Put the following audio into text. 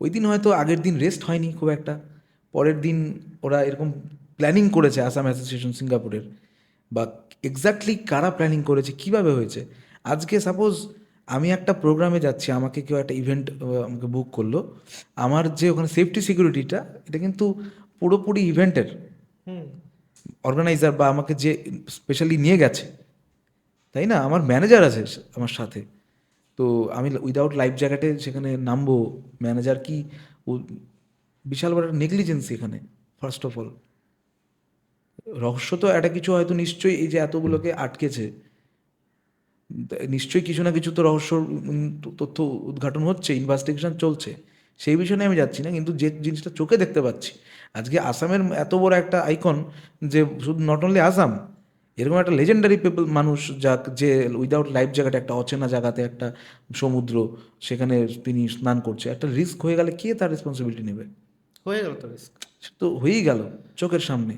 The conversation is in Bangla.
ওই দিন হয়তো আগের দিন রেস্ট হয়নি খুব একটা। পরের দিন ওরা এরকম প্ল্যানিং করেছে আসাম অ্যাসোসিয়েশন সিঙ্গাপুরের বা এক্স্যাক্টলি কারা প্ল্যানিং করেছে কীভাবে হয়েছে? আজকে সাপোজ আমি একটা প্রোগ্রামে যাচ্ছি আমাকে কেউ একটা ইভেন্ট আমাকে বুক করল। আমার যে ওখানে সেফটি সিকিউরিটিটা এটা কিন্তু পুরোপুরি ইভেন্টের হুম। অর্গানাইজার বা আমাকে যে স্পেশালি নিয়ে গেছে তাই না? আমার ম্যানেজার আছে আমার সাথে। তো আমি উইদাউট লাইফ জ্যাকেটে সেখানে নামবো ম্যানেজার কি? বিশাল বড় নেগলিজেন্সি এখানে ফার্স্ট অফ অল রহস্য তো একটা কিছু হয়তো নিশ্চয়ই এই যে এতগুলোকে আটকেছে। নিশ্চয়ই কিছু না কিছু তো রহস্য তথ্য উদ্ঘাটন হচ্ছে ইনভেস্টিগেশন চলছে। সেই বিষয় আমি যাচ্ছি না, কিন্তু যে জিনিসটা চোখে দেখতে পাচ্ছি, আজকে আসামের এত বড় একটা আইকন যে শুধু নট অনলি আসাম এরকম একটা লেজেন্ডারি পিপল মানুষ যাক যে উইদাউট লাইফ জায়গাটা একটা অচেনা জায়গাতে একটা সমুদ্র সেখানে তিনি স্নান করছে একটা রিস্ক হয়ে গেলে কে তার রেসপন্সিবিলিটি নেবে? হয়ে গেল তো রিস্ক তো হয়েই গেল চোখের সামনে।